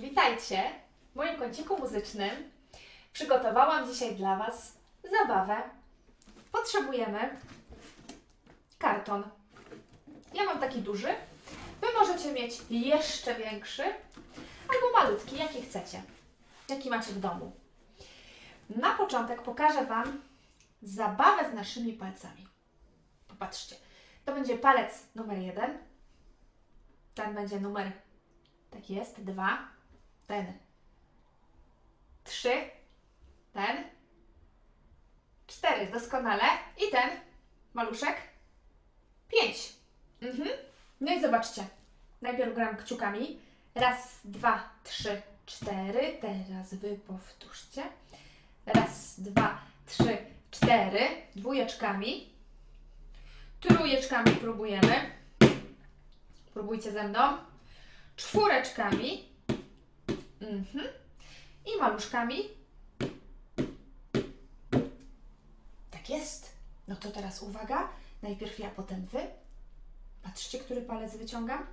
witajcie w moim kąciku muzycznym. Przygotowałam dzisiaj dla Was zabawę. Potrzebujemy karton. Ja mam taki duży. Wy możecie mieć jeszcze większy albo malutki, jaki chcecie. Jaki macie w domu. Na początek pokażę Wam zabawę z naszymi palcami. Popatrzcie. To będzie palec numer jeden. Ten będzie numer tak jest. Dwa. Ten. Trzy. Ten. Cztery. Doskonale. I ten. Maluszek. Pięć. Mhm. No i zobaczcie. Najpierw gram kciukami. Raz, dwa, trzy, cztery. Teraz wy powtórzcie. Raz, dwa, trzy, cztery. Dwójeczkami. Trójeczkami próbujemy. Próbujcie ze mną czwóreczkami mhm. i maluszkami. Tak jest. No to teraz uwaga. Najpierw ja, potem wy. Patrzcie, który palec wyciągam.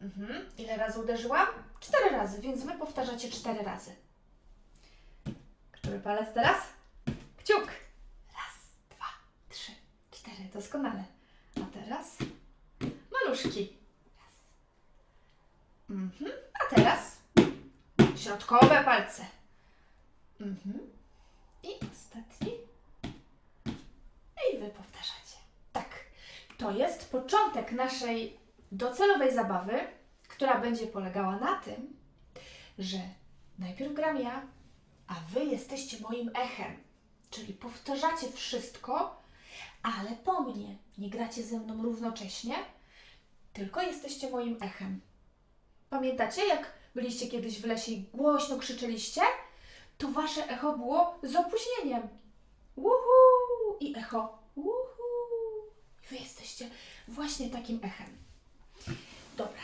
Mhm. Ile razy uderzyłam? Cztery razy, więc wy powtarzacie cztery razy. Który palec teraz? Kciuk. Raz, dwa, trzy, cztery. Doskonale. A teraz maluszki. Mhm. A teraz środkowe palce. Mhm. I ostatni. I wy powtarzacie. Tak. To jest początek naszej docelowej zabawy, która będzie polegała na tym, że najpierw gram ja, a wy jesteście moim echem. Czyli powtarzacie wszystko, ale po mnie. Nie gracie ze mną równocześnie, tylko jesteście moim echem. Pamiętacie, jak byliście kiedyś w lesie i głośno krzyczeliście? To wasze echo było z opóźnieniem. Uhu! I echo. Wy jesteście właśnie takim echem. Dobra.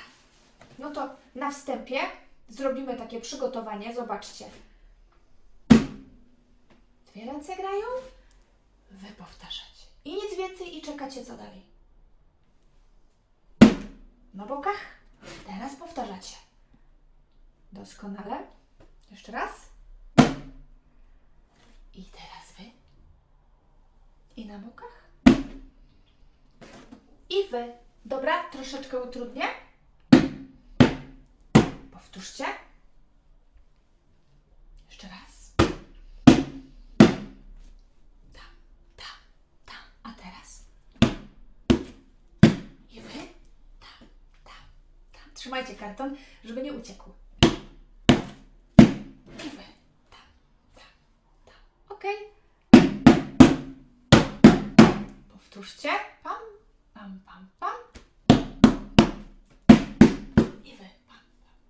No to na wstępie zrobimy takie przygotowanie. Zobaczcie. Dwie ręce grają, wy powtarzacie. I nic więcej i czekacie co dalej. Na bokach. Doskonale. Jeszcze raz. I teraz wy. I na bokach. I wy. Dobra, troszeczkę utrudnię. Powtórzcie. Jeszcze raz. Tam, tam, tam. A teraz. I wy. Tam, tam, tam. Trzymajcie karton, żeby nie uciekł. Powtórzcie. Pam, pam, pam, pam. I wy. Pam,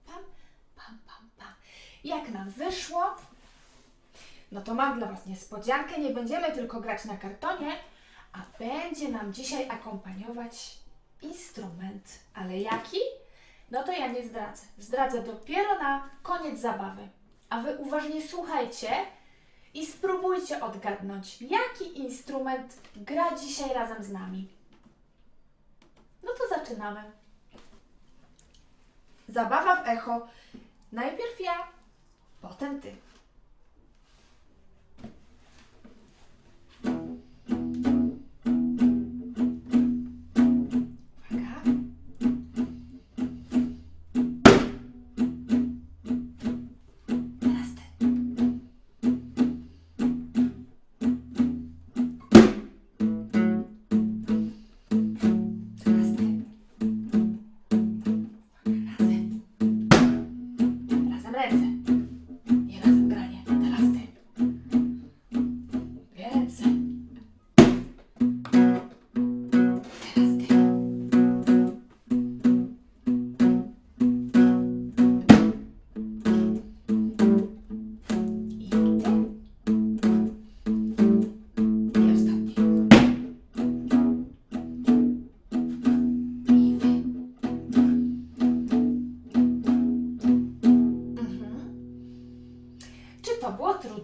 pam, pam, pam, pam. Jak nam wyszło? No to mam dla Was niespodziankę. Nie będziemy tylko grać na kartonie, a będzie nam dzisiaj akompaniować instrument. Ale jaki? No to ja nie zdradzę. Zdradzę dopiero na koniec zabawy. A Wy uważnie słuchajcie i spróbujcie odgadnąć, jaki instrument gra dzisiaj razem z nami. No to zaczynamy. Zabawa w echo. Najpierw ja, potem ty.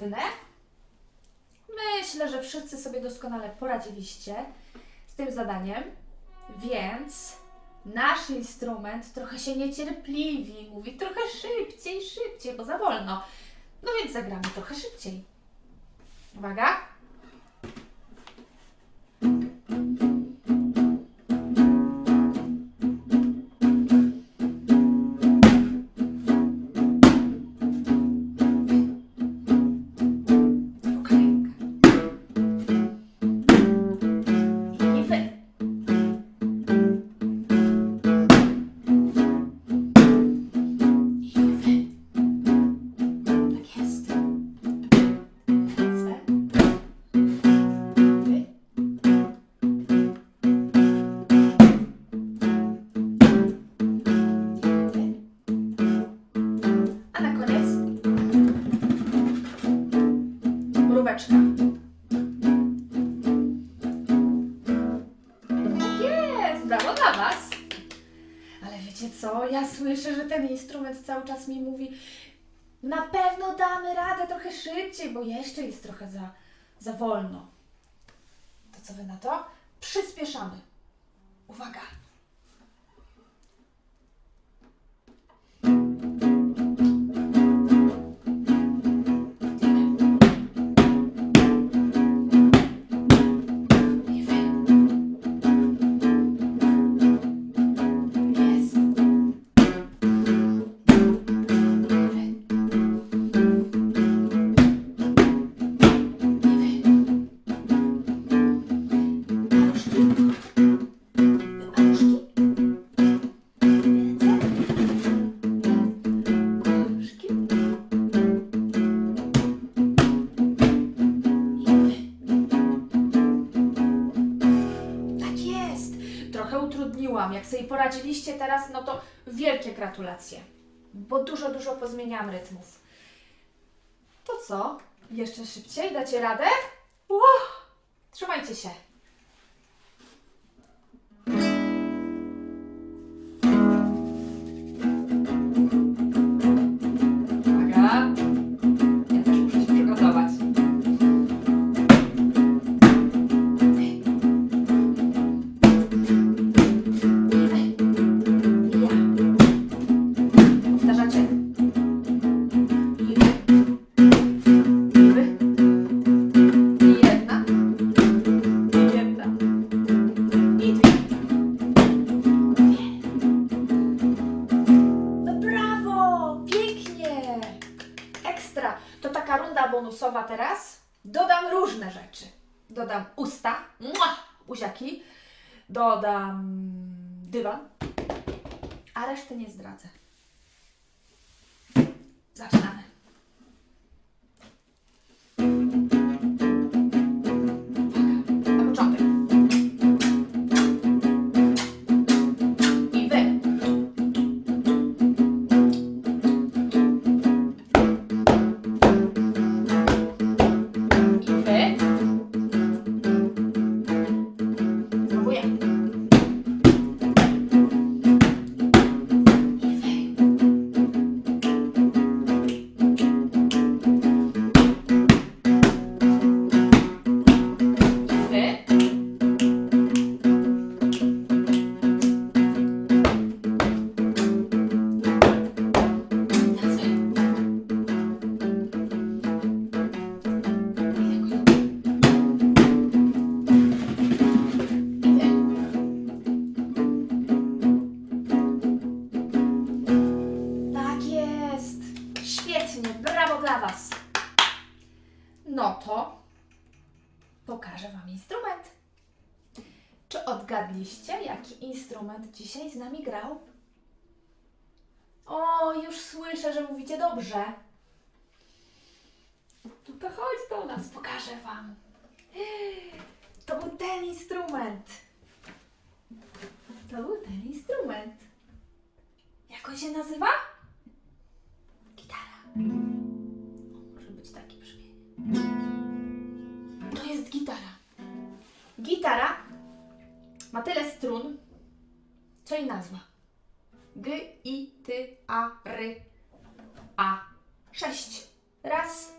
Trudne? Myślę, że wszyscy sobie doskonale poradziliście z tym zadaniem, więc nasz instrument trochę się niecierpliwi, mówi trochę szybciej, szybciej, bo za wolno. No więc zagramy trochę szybciej. Uwaga. Ja słyszę, że ten instrument cały czas mi mówi na pewno damy radę trochę szybciej, bo jeszcze jest trochę za, za wolno. To co Wy na to? Przyspieszamy. Uwaga. Utrudniłam. Jak sobie poradziliście teraz, no to wielkie gratulacje. Bo dużo, dużo pozmieniałam rytmów. To co? Jeszcze szybciej? Dacie radę? Trzymajcie się. Buziaki. Dodam dywan. A reszty nie zdradzę. Zaczynamy. Odgadliście, jaki instrument dzisiaj z nami grał? O, już słyszę, że mówicie dobrze. No to chodź do nas, pokażę Wam. To był ten instrument. To był ten instrument. Jak on się nazywa? Gitara. O, może być taki brzmienie. To jest gitara. Gitara ma tyle strun, co i nazwa. G, I, T, A, R, A. Sześć. Raz,